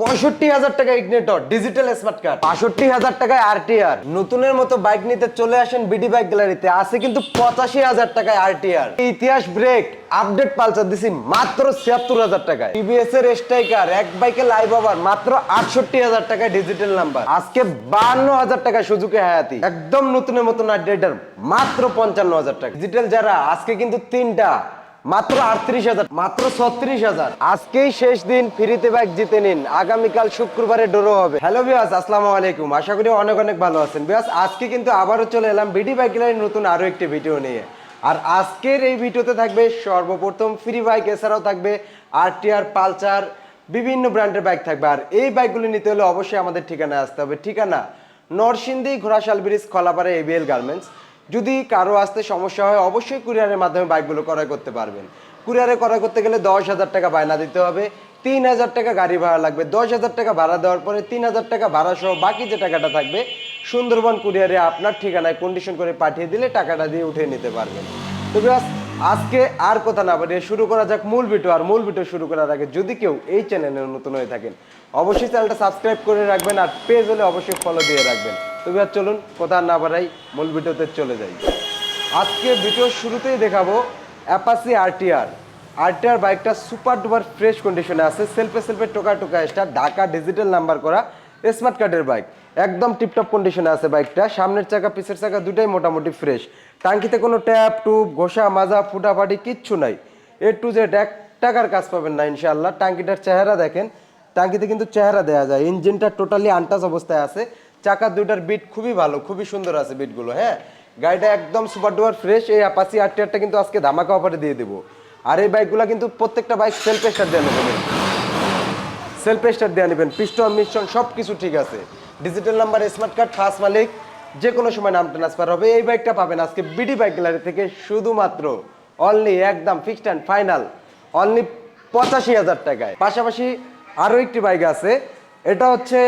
পঁয়ষট্টি হাজার টাকা ইগনেটর ডিজিটাল স্মার্ট কার্ড বাষট্টি হাজার টাকায় আরটিআর নতুনের মতো বাইক নিতে চলে আসেন বিডি বাইক গ্যালারিতে আছে কিন্তু পঁচাশি হাজার টাকায় আরটিআর ইতিহাস ব্রেক আপডেট পালসার দিছি মাত্র ছিয়াত্তর হাজার টাকায়। টিভিএস এর স্ট্রাইকার এক বাইকে লাইভ ওভার মাত্র আটষট্টি হাজার টাকায় ডিজিটাল নাম্বার আজকে বান্ন হাজার টাকা সুজুকি হায়াতি। একদম নতুনের মতো না ডেটার মাত্র পঞ্চান্ন হাজার টাকা। ডিজিটাল যারা, আজকে কিন্তু তিনটা। মাত্র আটত্রিশ হাজার, মাত্র ছত্রিশ হাজার। আজকেই শেষ দিন, ফ্রিতে বাইক জিতে নিন। আগামীকাল শুক্রবারে ডোরো হবে। হ্যালো বিয়াস আসসালামু আলাইকুম। আশা করি অনেক অনেক ভালো আছেন। বিয়াস আজকে কিন্তু আবারও চলে এলাম বিডি বাইক নতুন আরও একটি ভিডিও নিয়ে। আর আজকের এই ভিডিওতে থাকবে সর্বপ্রথম ফ্রি বাইক এছাড়াও থাকবে আরটিআর পালচার বিভিন্ন ব্র্যান্ডের বাইক থাকবে। আর এই বাইকগুলি নিতে হলে অবশ্যই আমাদের ঠিকানায় আসতে হবে। ঠিকানা Narsingdi Ghorashal bridge Khalapara ABL garments যদি কারও আসতে সমস্যা হয়, অবশ্যই কুরিয়ারের মাধ্যমে বাইকগুলো ক্রয় করতে পারবেন। কুরিয়ারে ক্রয় করতে গেলে দশ হাজার টাকা বায়না দিতে হবে, তিন হাজার টাকা গাড়ি ভাড়া লাগবে। দশ হাজার টাকা ভাড়া দেওয়ার পরে তিন হাজার টাকা ভাড়া সহ বাকি যে টাকাটা থাকবে, সুন্দরবন কুরিয়ারে আপনার ঠিকানায় কন্ডিশন করে পাঠিয়ে দিলে টাকাটা দিয়ে উঠে নিতে পারবেন। তো আজকে আর কথা না বাড়িয়ে শুরু করা যাক মূল ভিডিও। আর মূল ভিডিও শুরু করার আগে যদি কেউ এই চ্যানেলে নতুন হয়ে থাকেন, অবশ্যই চ্যানেলটা সাবস্ক্রাইব করে রাখবেন আর পেজ হলে অবশ্যই ফলো দিয়ে রাখবেন। তো বিয়াস, চলুন কথা না বাড়াই মূল ভিডিওতে চলে যাই। আজকে ভিডিওর শুরুতেই দেখাবো অ্যাপাসি আরটিআর আরটিআর বাইকটা সুপার ডুপার ফ্রেশ কন্ডিশনে আছে সেলফে সেলফে টোকা টোকা স্টার ঢাকা ডিজিটাল নাম্বার করা স্মার্ট কার্ডের বাইক একদম টিপটপ কন্ডিশনে আছে বাইকটা সামনের চাকা পিছের চাকা দুটাই মোটামুটি ফ্রেশ টাঙ্কিতে কোনো ট্যাপ টুপ ঘষা মাজা ফুটাফাটি কিচ্ছু নাই। এ টু জেড এক টাকার কাজ পাবেন না ইনশাআল্লাহ। টাঙ্কিটার চেহারা দেখেন টাঙ্কিতে কিন্তু চেহারা দেওয়া যায়। ইঞ্জিনটা টোটালি আনটাচ অবস্থায় আছে। চাকার দুইটার বিট খুবই ভালো, খুবই সুন্দর আছে বিটগুলো হ্যাঁ? গাড়িটা একদম সুপার ডুপার ফ্রেশ এই অ্যাপাসি আরটিআরটা কিন্তু আজকে ধামাকা অফারে দিয়ে দেবো। আর এই বাইকগুলো কিন্তু প্রত্যেকটা বাইক সেলফ স্টার্ট দিয়ে নেবেন। সেলফ স্টার্ট দিয়ে নেবেন পিস্টন মিশন সব কিছু ঠিক আছে। Digital number smart card first মালিক যে কোনো সময় নাম ট্রান্সফার হবে। এই বাইকটা পাবেন আজকে বিডি বাইক গ্যালারি থেকে শুধুমাত্র অনলি একদম ফিক্সড অ্যান্ড ফাইনাল অনলি পঁচাশি হাজার টাকায়। পাশাপাশি আরও একটি বাইক আছে এটা হচ্ছে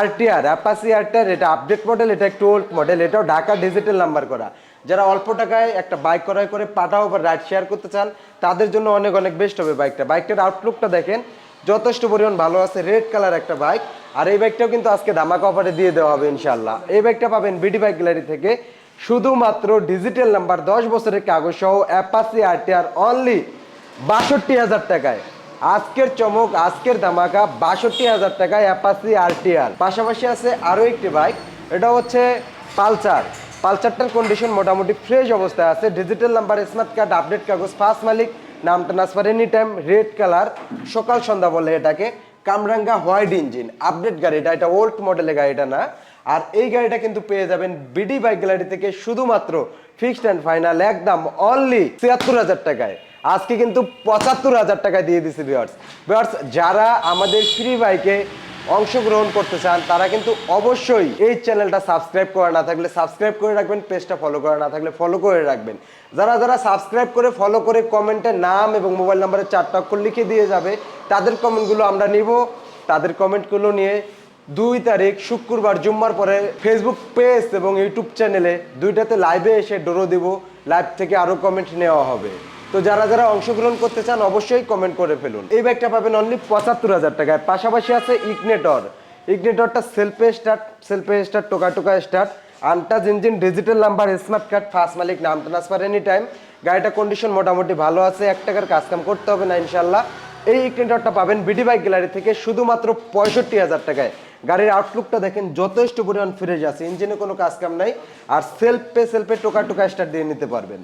আরটিআর অ্যাপাসি আরটিআর এটা আপডেট মডেল এটা একটু ওল্ড মডেল এটাও ঢাকা ডিজিটাল নাম্বার করা। যারা অল্প টাকায় একটা বাইক ক্রয় করে পাঠাও বা রাইড শেয়ার করতে চান, তাদের জন্য অনেক অনেক বেস্ট হবে বাইকটা বাইকটার আউটলুকটা দেখেন, যথেষ্ট পরিমাণ ভালো আছে রেড কালার একটা বাইক আর এই বাইকটাও কিন্তু আজকে ধামাকা অফারে দিয়ে দেওয়া হবে ইনশাল্লাহ এই বাইকটা পাবেন বিডি বাইক গ্যালারি থেকে, শুধুমাত্র ডিজিটাল নাম্বার দশ বছরের কাগজ সহ অ্যাপাসি আরটিআর অনলি বাষট্টি হাজার টাকায়। আজকের চমক, আজকের ধামাকা বাষট্টি হাজার টাকা অ্যাপাসি আরটিআর পাশাপাশি আছে আরও একটি বাইক, এটা হচ্ছে পালসার। পালসারটার কন্ডিশন মোটামুটি ফ্রেশ অবস্থায় আছে digital number smart card update কাগজ ফার্স্ট মালিক, নাম transfer any time red colour সকাল সন্ধ্যা বলে এটাকে, কামরাঙ্গা হোয়াইট ইঞ্জিন আপডেট গাড়ি, এটা এটা ওল্ড মডেলের গাড়িটা না। আর এই গাড়িটা কিন্তু পেয়ে যাবেন বিডি বাইক গ্যালারি থেকে শুধুমাত্র ফিক্সড অ্যান্ড ফাইনাল একদম অনলি ছিয়াত্তর হাজার টাকায়। আজকে কিন্তু পঁচাত্তর হাজার টাকা দিয়ে দিছি বিয়ার্স বিয়ার্স যারা আমাদের ফ্রি বাইকে অংশগ্রহণ করতে চান, তারা কিন্তু অবশ্যই এই চ্যানেলটা সাবস্ক্রাইব করা না থাকলে সাবস্ক্রাইব করে রাখবেন পেজটা ফলো করা না থাকলে ফলো করে রাখবেন। যারা যারা সাবস্ক্রাইব করে ফলো করে কমেন্টে নাম এবং মোবাইল নাম্বারের চারটা অক্ষর লিখে দিয়ে যাবে, তাদের কমেন্টগুলো আমরা নিব। তাদের কমেন্টগুলো নিয়ে দুই তারিখ, শুক্রবার, জুম্মার পরে ফেসবুক পেজ এবং ইউটিউব চ্যানেলে দুইটাতে লাইভে এসে ডোরো দেব। লাইভ থেকে আরও কমেন্ট নেওয়া হবে। তো যারা যারা অংশগ্রহণ করতে চান অবশ্যই কমেন্ট করে ফেলুন। এই ব্যাগটা পাবেন অনলি পঁচাত্তর হাজার টাকায়। পাশাপাশি আছে ইগনেটর ইগনেটরটা সেলফে স্টার্ট সেলফে স্টার্ট টোকা টোকা start untouched engine digital number smart card first মালিক, নাম ট্রান্সফার এনি টাইম গাড়িটা কন্ডিশন মোটামুটি ভালো আছে, এক টাকার কাজ কাম করতে হবে না ইনশাল্লাহ এই ইগনেটরটা পাবেন বিডি বাইক গ্যালারি থেকে শুধুমাত্র পঁয়ষট্টি হাজার টাকায়। গাড়ির আউটলুকটা দেখেন যথেষ্ট পরিমাণ ফ্রেশ আছে, ইঞ্জিনে কোনো কাজ কাম নাই। আর সেলফে সেলফে টোকা টোকা স্টার্ট দিয়ে নিতে পারবেন।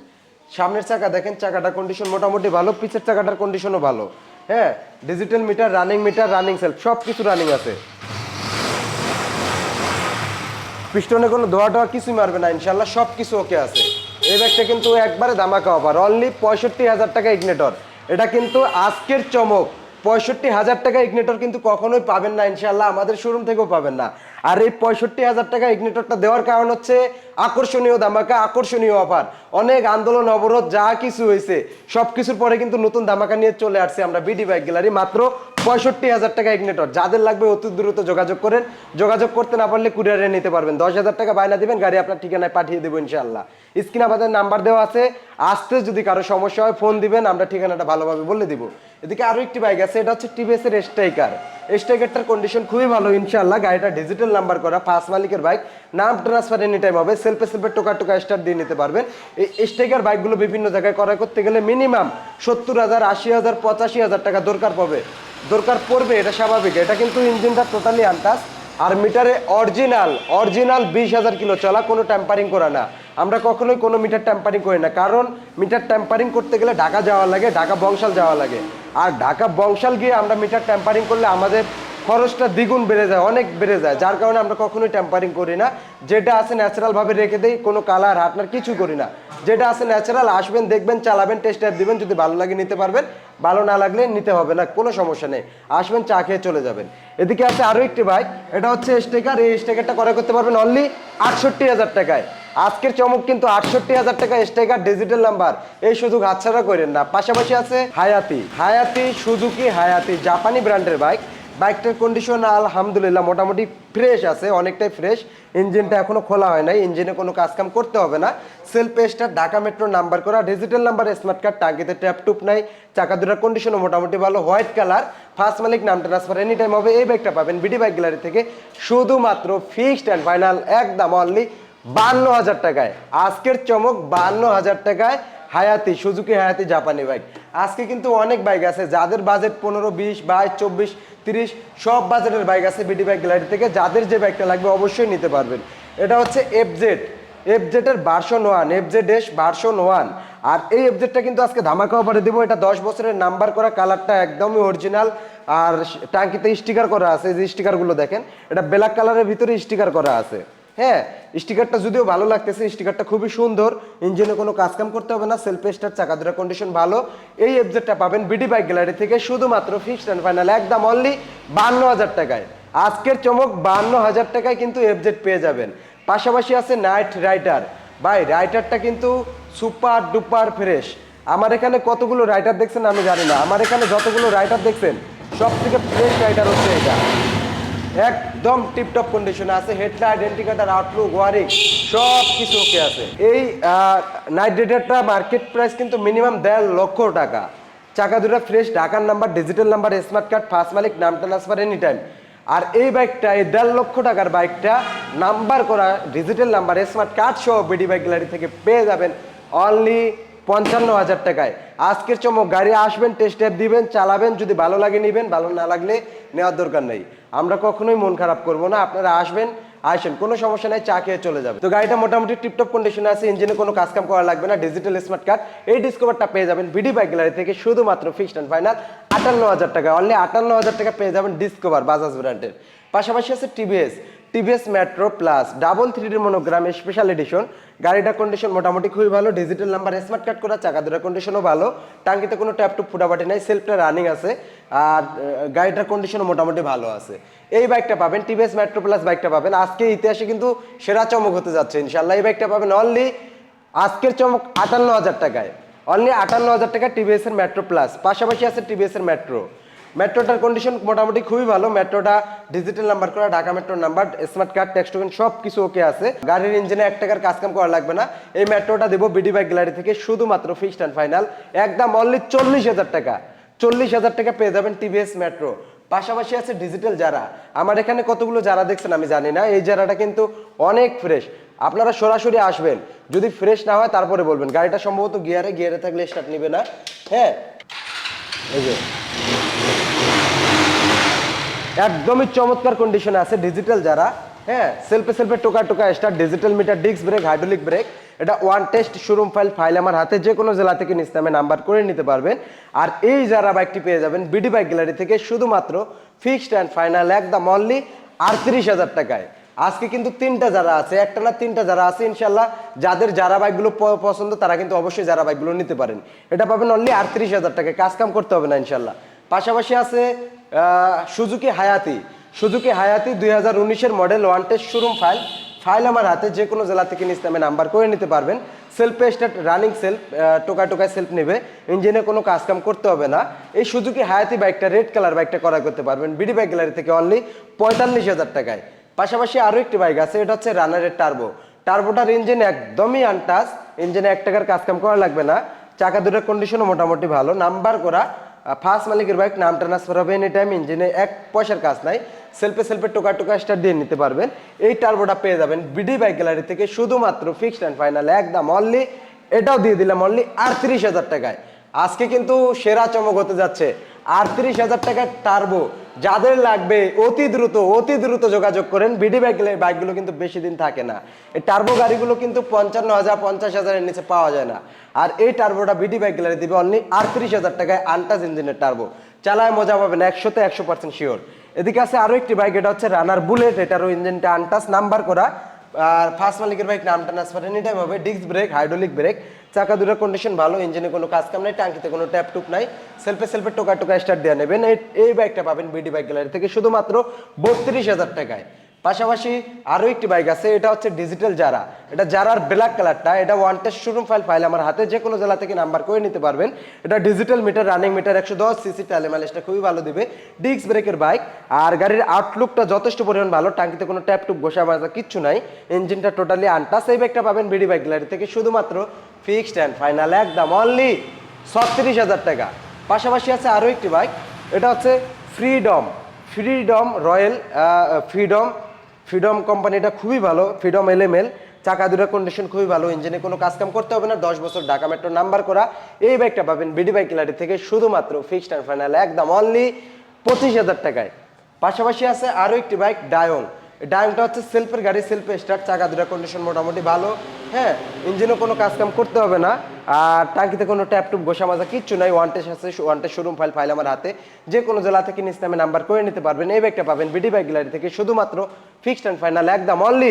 সামনের চাকা দেখেন, চাকাটার কন্ডিশন মোটামুটি ভালো, পিছের চাকাটার কন্ডিশনও ভালো। হ্যাঁ digital meter running meter running self সব কিছু রানিং আছে। পিস্টনে কোনো ধোয়া টোয়া কিছুই মারবে না, ইনশাল্লাহ সব কিছু ওকে আছে। এই ব্যাগটা কিন্তু একবারে ধামাকা অফার অনলি পঁয়ষট্টি হাজার টাকা ইগনেটর এটা কিন্তু আজকের চমক, পঁয়ষট্টি হাজার টাকা ইগনেটর কিন্তু কখনোই পাবেন না, ইনশাল্লাহ আমাদের শোরুম থেকেও পাবেন না। আর এই পঁয়ষট্টি হাজার টাকা ইগনেটরটা দেওয়ার কারণ হচ্ছে আকর্ষণীয় ধামাকা, আকর্ষণীয় অফার অনেক আন্দোলন, অবরোধ, যা কিছু হয়েছে সব কিছুর পরে কিন্তু নতুন ধামাকা নিয়ে চলে আসছে আমরা বিডি বাইক গ্যালারি মাত্র পঁয়ষট্টি হাজার টাকা ইগনেটর যাদের লাগবে অতি দ্রুত যোগাযোগ করেন। যোগাযোগ করতে না পারলে কুরিয়ারে নিতে পারবেন। দশ হাজার টাকা বায়না দিবেন, গাড়ি আপনার ঠিকানায় পাঠিয়ে দেবো ইনশাল্লাহ স্ক্রিন আমাদের নাম্বার দেওয়া আছে। আসতে যদি কারও সমস্যা হয় ফোন দিবেন, আমরা ঠিকানাটা ভালোভাবে বলে দিব। এদিকে আরও একটি বাইক আছে, এটা হচ্ছে টিভিএস এর স্ট্রাইকার স্টেকারটার কন্ডিশন খুবই ভালো ইনশাল্লাহ গাড়িটা ডিজিটাল নাম্বার করা ফার্স্ট মালিকের বাইক নাম ট্রান্সফার এনি টাইম হবে সেলফে সেলফে টোকা টোকা স্টার দিয়ে নিতে পারবেন। এই স্টেকার বাইকগুলো বিভিন্ন জায়গায় করা করতে গেলে মিনিমাম সত্তর হাজার, আশি হাজার, পঁচাশি হাজার টাকা দরকার পড়বে। দরকার পড়বে, এটা স্বাভাবিক। এটা কিন্তু ইঞ্জিনটা টোটালি আনটাস আর মিটারে অরিজিনাল অরিজিনাল বিশ হাজার কিলো চলা, কোনো ট্যাম্পারিং করা না। আমরা কখনোই কোনো মিটার ট্যাম্পারিং করি না। কারণ মিটার ট্যাম্পারিং করতে গেলে ঢাকা যাওয়া লাগে, ঢাকা বংশাল যাওয়া লাগে। আর ঢাকা বংশাল গিয়ে আমরা মিটার ট্যাম্পারিং করলে আমাদের খরচটা দ্বিগুণ বেড়ে যায়, অনেক বেড়ে যায়। যার কারণে আমরা কখনোই ট্যাম্পারিং করি না। যেটা আছে ন্যাচারালভাবে রেখে দেই, কোনো কালার হাটনার কিছু করি না। যেটা আছে ন্যাচারাল আসবেন, দেখবেন, চালাবেন টেস্ট দিবেন, যদি ভালো লাগে নিতে পারবেন। ভালো না লাগলে নিতে হবে না, কোনো সমস্যা নেই। আসবেন, চা খেয়ে চলে যাবেন। এদিকে আছে আরও একটি বাইক এটা হচ্ছে স্টেকার এই স্টেকারটা করে করতে পারবেন অনলি আটষট্টি হাজার টাকায়। আজকের চমক কিন্তু আটষট্টি হাজার টাকা স্টেকার ডিজিটাল নাম্বার এই সুযোগ হাতছাড়া করেন না। পাশাপাশি আছে হায়াতি। হায়াতি সুজুকি হায়াতি, জাপানি ব্র্যান্ডের বাইক বাইকটার কন্ডিশন আলহামদুলিল্লাহ মোটামুটি ফ্রেশ আছে, অনেকটাই ফ্রেশ ইঞ্জিনটা এখনও খোলা হয় নাই ইঞ্জিনে কোনো কাজকাম করতে হবে না। Self start Dhaka metro number করা ডিজিটাল নাম্বার স্মার্ট কার্ড টাঙ্কিতে ট্যাপ টুপ নাই। চাকা দুটার কন্ডিশনও মোটামুটি ভালো হোয়াইট কালার ফার্স্ট মালিক, নাম ট্রান্সফার এনি টাইম হবে, এই বাইকটা পাবেন বিডি বাইক গ্যালারি থেকে। শুধুমাত্র ফিক্সড অ্যান্ড ফাইনাল একদম অনলি বান্ন হাজার টাকায়। আজকের চমক, বান্ন হাজার টাকায় হায়াতি, সুজুকি হায়াতি জাপানি বাইক আজকে কিন্তু অনেক বাইক আছে, যাদের বাজেট পনেরো, বিশ, বাইশ, চব্বিশ তিরিশ, সব বাজেটের বাইক আছে বিডি বাইক গ্যালারি থেকে। যাদের যে বাইকটা লাগবে অবশ্যই নিতে পারবেন। এটা হচ্ছে FZ এফজেডের version one FZ S version one আর এই এফজেডটা কিন্তু আজকে ধামাকা অফারে দেবো। এটা দশ বছরের নাম্বার করা কালারটা একদমই অরিজিনাল আর টাঙ্কিতে স্টিকার করা আছে যে স্টিকারগুলো দেখেন, এটা ব্ল্যাক কালারের ভিতরে স্টিকার করা আছে। হ্যাঁ স্টিকারটা যদিও ভালো লাগতেছে স্টিকারটা খুবই সুন্দর ইঞ্জিনে কোনো কাজকাম করতে হবে না সেলফ স্টার চাকা দুটা কন্ডিশন ভালো। এই এফজেডটা পাবেন বিডি বাইক গ্যালারি থেকে শুধুমাত্র ফিক্সড অ্যান্ড ফাইনাল একদম অনলি বান্ন হাজার টাকায়। আজকের চমক বান্ন হাজার টাকায় কিন্তু এফজেড পেয়ে যাবেন। পাশাপাশি আছে নাইট রাইডার ভাই রাইটারটা কিন্তু সুপার ডুপার ফ্রেশ আমার এখানে কতগুলো রাইডার দেখছেন আমি জানি না। আমার এখানে যতগুলো রাইডার দেখছেন সব থেকে ফ্রেশ রাইডার হচ্ছে এটা। একদম টিপটপ কন্ডিশনে আছে হেডলাইট ইন্ডিকেটার আউটলুক ওয়ারিং সব কিছু ওকে আছে। এই নাইট রেডারটা মার্কেট প্রাইস কিন্তু মিনিমাম দেড় লক্ষ টাকা। চাকা দুটো ফ্রেশ ঢাকার number digital number smart card first মালিক, নাম ট্রান্সফার এনি টাইম আর এই বাইকটা এই দেড় লক্ষ টাকার বাইকটা নাম্বার করা ডিজিটাল নাম্বার স্মার্ট কার্ড সহ বিডি বাইক গ্যালারি থেকে পেয়ে যাবেন অনলি পঞ্চান্ন হাজার টাকায়। আজকের চমক, গাড়ি আসবেন টেস্ট ড্রাইভ দিবেন, চালাবেন, যদি ভালো লাগে নেবেন, ভালো না লাগলে নেওয়ার দরকার নেই। আমরা কখনোই মন খারাপ করব না, আপনারা আসবেন, আসেন, কোনো সমস্যা নাই, চা খেয়ে চলে যাবে তো গাড়িটা মোটামুটি টিপটপ কন্ডিশনে আছে ইঞ্জিনে কোনো কাজ কাম করা লাগবে না ডিজিটাল স্মার্ট কার্ড এই ডিসকভারটা পেয়ে যাবেন বিডি বাইক গ্যালারি থেকে, শুধুমাত্র ফিক্সড অ্যান্ড ফাইনাল আটান্ন হাজার টাকা অনলি আটান্ন হাজার টাকা পেয়ে যাবেন ডিসকভার বাজাজ ব্র্যান্ডের পাশাপাশি আছে TVS TVS metro plus double three monogram special edition গাড়িটার কন্ডিশন মোটামুটি খুবই ভালো ডিজিটাল নাম্বার স্মার্ট কার্ড করা চাকা দুটার কন্ডিশনও ভালো। টাঙ্কিতে কোনো ট্যাপ টুপ ফুটাফাটি নাই সেলফটা রানিং আছে। আর গাড়িটার কন্ডিশনও মোটামুটি ভালো আছে। এই বাইকটা পাবেন, টিভিএস মেট্রো প্লাস বাইকটা পাবেন। আজকে ইতিহাসে কিন্তু সেরা চমক হতে যাচ্ছে ইনশাল্লাহ এই বাইকটা পাবেন অনলি আজকের চমক আটান্ন হাজার টাকায়। অনলি আটান্ন হাজার টাকা টিভিএস এর মেট্রো প্লাস পাশাপাশি আছে টিভিএস এর মেট্রো মেট্রোটার কন্ডিশন মোটামুটি খুবই ভালো। মেট্রোটা ডিজিটাল নাম্বার করা, ঢাকা মেট্রোর নাম্বার স্মার্ট কার্ড টেক্সট সব কিছু ওকে আছে। গাড়ির ইঞ্জিনে এক টাকার কাজ কাম করা লাগবে না। এই মেট্রোটা দেবো বিডি বাইক গ্যালারি থেকে শুধুমাত্র ফিক্সড অ্যান্ড ফাইনাল একদম অনলি চল্লিশ হাজার টাকা। চল্লিশ হাজার টাকা পেয়ে যাবেন টিভিএস মেট্রো পাশাপাশি আছে ডিজিটাল যারা। আমার এখানে কতগুলো যারা দেখছেন আমি জানি না। এই যারাটা কিন্তু অনেক ফ্রেশ আপনারা সরাসরি আসবেন। যদি ফ্রেশ না হয় তারপরে বলবেন। গাড়িটা সম্ভবত গিয়ারে গিয়ারে থাকলে স্টার্ট নিবে না। হ্যাঁ? একদমই চমৎকার কন্ডিশনে আছে ডিজিটাল যারা হ্যাঁ সেলফে সেলফে টোকা টোকা start digital meter disc brake hydraulic brake এটা one test showroom file file আমার হাতে, যে কোনো জেলা থেকে নিতে আমি নাম্বার করে নিতে পারবেন। আর এই যারা বাইকটি পেয়ে যাবেন বিডি বাইক গ্যালারি থেকে শুধুমাত্র ফিক্সড অ্যান্ড ফাইনাল একদম অনলি আটত্রিশ হাজার টাকায়। আজকে কিন্তু তিনটা যারা আছে, একটা না তিনটা যারা আছে ইনশাল্লাহ যাদের যারা বাইকগুলো পছন্দ তারা কিন্তু অবশ্যই যারা বাইকগুলো নিতে পারেন। এটা পাবেন অনলি আটত্রিশ হাজার টাকায় কাজ কাম করতে হবে না ইনশাল্লাহ পাশাপাশি আছে সুজুকি হায়াতি। সুজুকি হায়াতি দুই হাজার উনিশের model one test showroom file file আমার হাতে, যে কোনো জেলা থেকে নিতে আমি নাম্বার করে নিতে পারবেন। সেলফে স্টার্ট রানিং সেলফ টোকা টোকায় সেলফ নেবে। ইঞ্জিনে কোনো কাজ কাম করতে হবে না। এই সুজুকি হায়াতি বাইকটা রেড কালার বাইকটা করা করতে পারবেন। বিডি বাইক গ্যালারি থেকে অনলি পঁয়তাল্লিশ হাজার টাকায়। পাশাপাশি আরও একটি বাইক আছে, এটা হচ্ছে রানারের টার্বো টার্বোটার ইঞ্জিন একদমই আনটাস ইঞ্জিনে এক টাকার কাজ কাম করা লাগবে না। চাকা দুটার কন্ডিশনও মোটামুটি ভালো। নাম্বার করা ফার্স্ট মালিকের বাইক নাম ট্রান্সফার হবে এনি টাইম ইঞ্জিনে এক পয়সার কাজ নাই। সেলফে সেলফে টোকা টোকা স্টার দিয়ে নিতে পারবেন। এই টার্বোটা পেয়ে যাবেন বিডি বাইক গ্যালারি থেকে শুধুমাত্র ফিক্সড অ্যান্ড ফাইনাল একদম অনলি এটাও দিয়ে দিলাম অনলি আটত্রিশ হাজার টাকায়। আজকে কিন্তু সেরা চমক হতে যাচ্ছে। আটত্রিশ হাজার টাকার টার্বো যাদের লাগবে অতি দ্রুত অতি দ্রুত যোগাযোগ করেন। বিডি বাইক বাইকগুলো কিন্তু বেশি দিন থাকে না। এই টার্বো গাড়িগুলো কিন্তু পঞ্চান্ন হাজার, পঞ্চাশ হাজারের নিচে পাওয়া যায় না। আর এই টার্বোটা বিডি বাইক গ্যালারি দিবে অনলি আটত্রিশ হাজার টাকায় আনটাস ইঞ্জিনের টার্বো চালায় মজা পাবেন একশোতে একশো পার্সেন্ট শিওর এদিকে আছে আরও একটি বাইক এটা হচ্ছে রানার বুলেট এটারও ইঞ্জিনটা আনটাস নাম্বার করা। আর ফার্স্ট মালিকের বাইক নাম ট্রান্সফার এনি টাইম হবে ডিস্ক ব্রেক হাইড্রোলিক ব্রেক চাকা দুটোর কন্ডিশন ভালো ইঞ্জিনে কোনো কাজ কাম নাই ট্যাঙ্কিতে কোনো ট্যাপ টুপ নাই সেলফে সেলফে টোকা টোকা স্টার্ট দেওয়া নেবেন এই বাইকটা পাবেন বিডি বাইক গ্যালারি থেকে শুধুমাত্র বত্রিশ হাজার টাকায়। পাশাপাশি আরও একটি বাইক আছে, এটা হচ্ছে ডিজিটাল যারা এটা যারার ব্ল্যাক কালারটা এটা one test showroom file file আমার হাতে, যে কোনো জেলা থেকে নাম্বার করে নিতে পারবেন। এটা ডিজিটাল মিটার রানিং মিটার একশো দশ সিসি টালে মাইলেজটা খুবই ভালো দেবে। ডিস্ক ব্রেকের বাইক আর গাড়ির আউটলুকটা যথেষ্ট পরিমাণ ভালো, টাঙ্কিতে কোনো ট্যাপ টুপ বসা মাজা কিচ্ছু নাই। ইঞ্জিনটা টোটালি আনটাস এই বাইকটা পাবেন বিডি বাইক গ্যালারি থেকে শুধুমাত্র ফিক্সড অ্যান্ড ফাইনাল একদম অনলি ছত্রিশ হাজার টাকা। পাশাপাশি আছে আরও একটি বাইক এটা হচ্ছে freedom freedom royal freedom freedom কোম্পানিটা খুবই ভালো ফ্রিডম এলএমএল চাকা দুটা কন্ডিশন খুবই ভালো ইঞ্জিনে কোনো কাজ কাম করতে হবে না, দশ বছর ঢাকা মেট্রো নাম্বার করা। এই বাইকটা পাবেন বিডি বাইক গ্যালারি থেকে শুধুমাত্র ফিক্সড অ্যান্ড ফাইনাল একদম অনলি পঁচিশ হাজার টাকায়। পাশাপাশি আছে আরও একটি বাইক ডায়ং ডায়ংটা হচ্ছে সেলফের গাড়ি সেলফে স্টার্ট চাকা দুটার কন্ডিশন মোটামুটি ভালো। হ্যাঁ ইঞ্জিনও কোনো কাজ কাম করতে হবে না। আর টাঙ্কিতে কোনো ট্যাপ টুপ গোসা মাজা কিচ্ছু নাই ওয়ান টেস্ট আছে one test showroom file file আমার হাতে। যে কোনো জেলা থেকে নিজ নামে নাম্বার করে নিতে পারবেন, এই ব্যাগটা পাবেন বিডি বাইক গ্যালারি থেকে, শুধুমাত্র ফিক্সড অ্যান্ড ফাইনাল একদম অনলি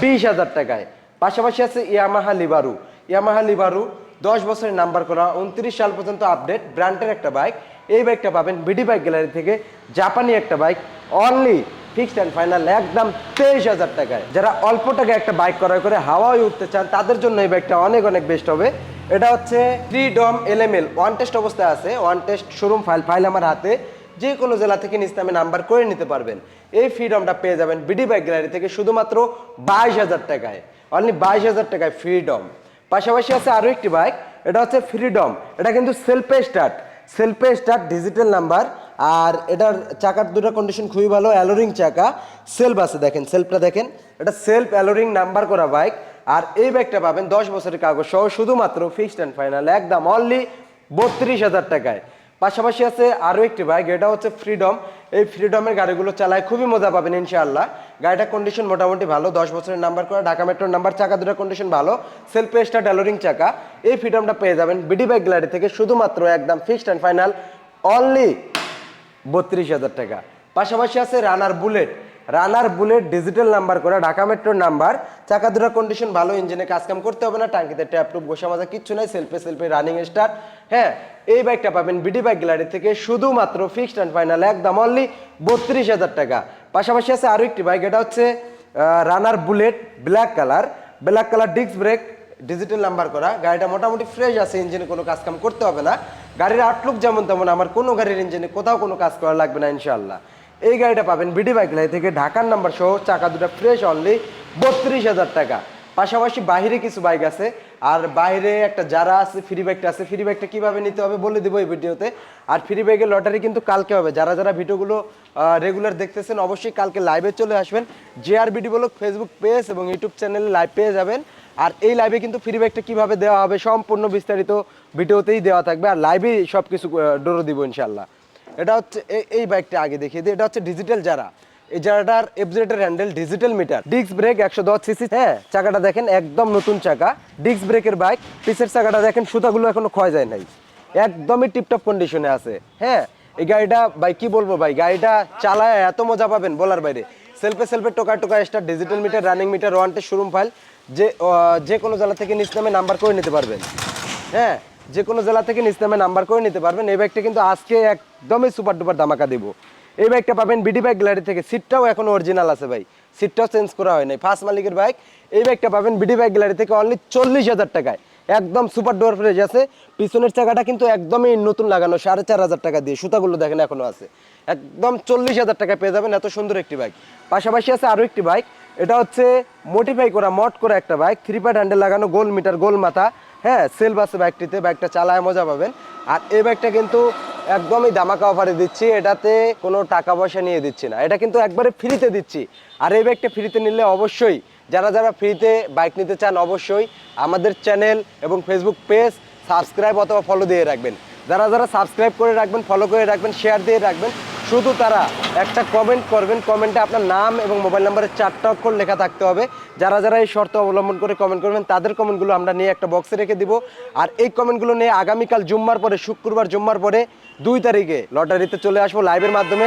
বিশ হাজার টাকায়। পাশাপাশি আছে ইয়ামাহা লিবারু ইয়ামাহা লিবারু দশ বছরের নাম্বার করা, উনত্রিশ সাল পর্যন্ত আপডেট ব্র্যান্ডের একটা বাইক এই বাইকটা পাবেন বিডি বাইক গ্যালারি থেকে জাপানি একটা bike only fixed and final একদম তেইশ হাজার টাকায়। যারা অল্প টাকায় একটা বাইক ক্রয় করে, হাওয়ায় উঠতে চান, তাদের জন্য এই বাইকটা অনেক অনেক বেস্ট হবে। এটা হচ্ছে three freedom LML. One test অবস্থায় আছে। One test showroom file file আমার হাতে। যে কোনো জেলা থেকে নিস্তামে নাম্বার করে নিতে পারবেন। এই ফ্রিডমটা পেয়ে যাবেন বিডি বাইক গ্যালারি থেকে শুধুমাত্র বাইশ হাজার টাকায়। অনলি বাইশ হাজার টাকায় ফ্রিডম পাশাপাশি আছে আরও একটি বাইক এটা হচ্ছে ফ্রিডম এটা কিন্তু সেলফে স্টার্ট সেলফে স্টার্ট ডিজিটাল নাম্বার আর এটার চাকার দুটো কন্ডিশন খুবই ভালো অ্যালোরিং চাকা। সেলফ আছে দেখেন সেলফটা দেখেন। এটা সেলফ অ্যালোরিং নাম্বার করা বাইক আর এই বাইকটা পাবেন দশ বছরের কাগজ সহ, শুধুমাত্র ফিক্সড অ্যান্ড ফাইনাল একদম অনলি বত্রিশ হাজার টাকায়। পাশাপাশি আছে আরও একটি বাইক এটা হচ্ছে ফ্রিডম এই ফ্রিডমের গাড়িগুলো চালায় খুবই মজা পাবেন, ইনশাআল্লাহ। গাড়িটার কন্ডিশন মোটামুটি ভালো, দশ বছরের নাম্বার করা, ঢাকা মেট্রোর নাম্বার চাকা দুটার কন্ডিশন ভালো। সেলফ স্টার ডেলোরিং চাকা। এই ফ্রিডমটা পেয়ে যাবেন বিডি বাইক গ্যালারি থেকে শুধুমাত্র একদম ফিক্সড অ্যান্ড ফাইনাল অনলি বত্রিশ হাজার টাকা। পাশাপাশি আছে runner bullet. Runner bullet digital number করা, ঢাকা মেট্রোর নাম্বার। চাকা দুটার কন্ডিশন ভালো ইঞ্জিনে কাজকাম করতে হবে না টাঙ্কিতে ট্যাপ টুপ গোসা মাজা কিচ্ছু নাই সেলফে সেলফে রানিং স্টার্ট হ্যাঁ এই বাইকটা পাবেন বিডি বাইক গ্যালারি থেকে শুধুমাত্র ফিক্সড অ্যান্ড ফাইনাল একদম অনলি বত্রিশ হাজার টাকা। পাশাপাশি আছে আরও একটি বাইক এটা হচ্ছে runner bullet black colour black colour disc brake digital number করা। গাড়িটা মোটামুটি ফ্রেশ আছে ইঞ্জিনে কোনো কাজ কাম করতে হবে না। গাড়ির আউটলুক যেমন তেমন, আমার কোনো গাড়ির ইঞ্জিনে কোথাও কোনো কাজ করা লাগবে না ইনশাল্লাহ এই গাড়িটা পাবেন বিডি বাইক লাই থেকে ঢাকার নাম্বার সহ চাকা দুটা ফ্রেশ অনলি বত্রিশ হাজার টাকা। পাশাপাশি বাইরে কিছু বাইক আছে, আর বাইরে একটা যারা আছে ফ্রি বাইকটা আছে ফ্রি বাইকটা কীভাবে নিতে হবে বলে দিব এই ভিডিওতে আর ফ্রি বাইকের লটারি কিন্তু কালকে হবে। যারা যারা ভিডিওগুলো রেগুলার দেখতেছেন, অবশ্যই কালকে লাইভে চলে আসবেন। জে আর বিডি বলো ফেসবুক পেজ এবং ইউটিউব চ্যানেলে লাইভ পেয়ে যাবেন। আর এই লাইভে কিন্তু ফ্রি ব্যাগটা কীভাবে দেওয়া হবে সম্পূর্ণ বিস্তারিত ভিডিওতেই দেওয়া থাকবে আর লাইভেই সব কিছু ডোরো দিব ইনশাল্লাহ এটা হচ্ছে এই- বাইকটা আগে দেখিয়ে দিই। এটা হচ্ছে ডিজিটাল যারা। এই যারাটার এফজেটের handle digital meter disc brake একশো দশ সিসি হ্যাঁ চাকাটা দেখেন, একদম নতুন চাকা। ডিস্ক ব্রেকের বাইক পিসের চাকাটা দেখেন, সুতাগুলো এখনও ক্ষয় যায় নাই। একদমই টিপটপ কন্ডিশনে আছে। হ্যাঁ এই গাড়িটা, ভাই, কি বলব ভাই, গাড়িটা চালায় এত মজা পাবেন বলার বাইরে। সেলফে সেলফে টোকা টোকা start digital meter running meter ওয়ান্টের showroom file যে যে কোনো জেলা থেকে নিজ নামে নাম্বার করে নিতে পারবেন। হ্যাঁ যে কোনো জেলা থেকে নিজ নামে নাম্বার করে নিতে পারবেন। এই ব্যাগটা কিন্তু আজকে একদমই সুপার ডুপার ধামাকা দিব। এই ব্যাগটা পাবেন বিডি ব্যাগ গ্যালারি থেকে। সিটটাও এখন অরিজিনাল আছে ভাই। সিটটাও চেঞ্জ করা হয় নাই। ফার্স্ট মালিকের বাইক এই ব্যাগটা পাবেন বিডি ব্যাগ গ্যালারি থেকে অনলি চল্লিশ হাজার টাকায়। একদম সুপার ডোর ফ্রেজ আছে। পিছনের চাকাটা কিন্তু একদমই নতুন লাগানো। সাড়ে চার হাজার টাকা দিয়ে। সুতাগুলো দেখেন এখনও আছে। একদম চল্লিশ হাজার টাকা পেয়ে যাবেন। এত সুন্দর একটি বাইক পাশাপাশি আছে আরও একটি বাইক এটা হচ্ছে মোটিফাই করা, মট করা একটা বাইক থ্রি প্যাড হ্যান্ডেল লাগানো, গোল মিটার গোল মাথা। হ্যাঁ সেলফ আছে ব্যাগটিতে বাইকটা চালায়, মজা পাবেন। আর এই ব্যাগটা কিন্তু একদমই দামাকা অফারে দিচ্ছি, এটাতে কোনো টাকা পয়সা নিয়ে দিচ্ছি না। এটা কিন্তু একবারে ফ্রিতে দিচ্ছি। আর এই ব্যাগটা ফ্রিতে নিলে অবশ্যই, যারা যারা ফ্রিতে বাইক নিতে চান, অবশ্যই আমাদের চ্যানেল এবং ফেসবুক পেজ সাবস্ক্রাইব অথবা ফলো দিয়ে রাখবেন। যারা যারা সাবস্ক্রাইব করে রাখবেন ফলো করে রাখবেন শেয়ার দিয়ে রাখবেন শুধু তারা, একটা কমেন্ট করবেন কমেন্টে আপনার নাম এবং মোবাইল নাম্বারের চারটা অক্ষর লেখা থাকতে হবে। যারা যারা এই শর্ত অবলম্বন করে কমেন্ট করবেন, তাদের কমেন্টগুলো আমরা নিয়ে একটা বক্সে রেখে দিব। আর এই কমেন্টগুলো নিয়ে আগামীকাল জুম্মার পরে, শুক্রবার জুম্মার পরে দুই তারিখে লটারিতে চলে আসব লাইভের মাধ্যমে।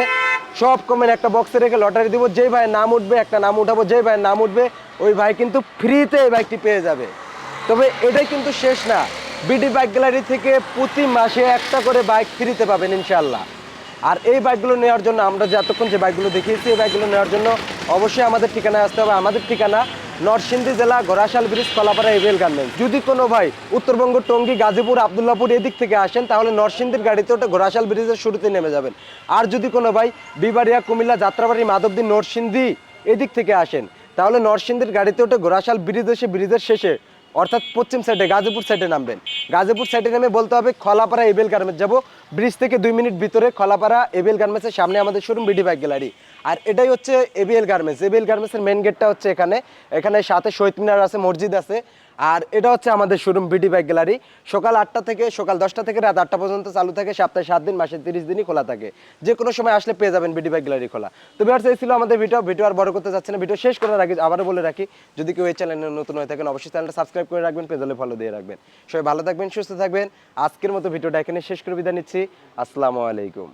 সব কমেন্ট একটা বক্সে রেখে লটারি দিব। যেই ভাইয়ের নাম উঠবে, একটা নাম উঠাবো। যেই ভাইয়ের নাম উঠবে, ওই ভাই কিন্তু ফ্রিতে এই বাইকটি পেয়ে যাবে। তবে এটাই কিন্তু শেষ না। বিডি বাইক গ্যালারি থেকে প্রতি মাসে একটা করে বাইক ফ্রিতে পাবেন ইনশাল্লাহ আর এই বাইকগুলো নেওয়ার জন্য আমরা যে এতক্ষণ যে বাইকগুলো দেখিয়েছি, এই বাইকগুলো নেওয়ার জন্য অবশ্যই আমাদের ঠিকানায় আসতে হবে। আমাদের ঠিকানা নরসিংদী জেলা Gorashal bridge Kalapara AVL garments যদি কোনো ভাই উত্তরবঙ্গ, টঙ্গী, গাজীপুর, আবদুল্লাপুর এদিক থেকে আসেন, তাহলে নরসিংদীর গাড়িতে ওটা ঘোড়াশাল ব্রিজের শুরুতে নেমে যাবেন। আর যদি কোনো ভাই বিবাড়িয়া, কুমিল্লা, যাত্রাবাড়ি, মাধবদী, নরসিংদী এদিক থেকে আসেন, তাহলে নরসিংদীর গাড়িতে ওটা ঘোড়াশাল ব্রিজ এসে ব্রিজের শেষে অর্থাৎ পশ্চিম সাইডে, গাজীপুর সাইডে নামবেন। গাজীপুর সাইডে নামে বলতে হবে, খলাপাড়া এবেল গার্মেন্টস যাব। ব্রিজ থেকে দুই মিনিট ভিতরে খলাপাড়া এবিএল গার্মেন্টসের সামনে আমাদের শোরুম বিডি বাইক গ্যালারি আর এটাই হচ্ছে এবিএল গার্মেন্টস। এবিএল গার্মেন্টসের মেন গেটটা হচ্ছে এখানে। এখানে সাথে শহীদ মিনার আছে, মসজিদ আছে। আর এটা হচ্ছে আমাদের শোরুম বিডি বাইক গ্যালারি সকাল আটটা থেকে, সকাল দশটা থেকে, রাত আটটা পর্যন্ত চালু থাকে, সপ্তাহে সাত দিন, মাসে তিরিশ দিনই খোলা থাকে। যে কোনো সময় আসলে পেয়ে যাবেন বিডি বাইক গ্যালারি খোলা। তো বিহার এই ছিল আমাদের ভিডিও ভিডিও আর বড় করতে যাচ্ছে না। ভিডিও শেষ করার আগে আবারও বলে রাখি, যদি কেউ এই চ্যানেলে নতুন হয়ে থাকেন, অবশ্যই চ্যানেলটা সাবস্ক্রাইব করে রাখবেন, পেজ হলে ফলো দিয়ে রাখবেন। সবাই ভালো থাকবেন, সুস্থ থাকবেন। আজকের মতো ভিডিওটা এখানে শেষ করে বিদায় নিচ্ছি। আসসালামু আলাইকুম।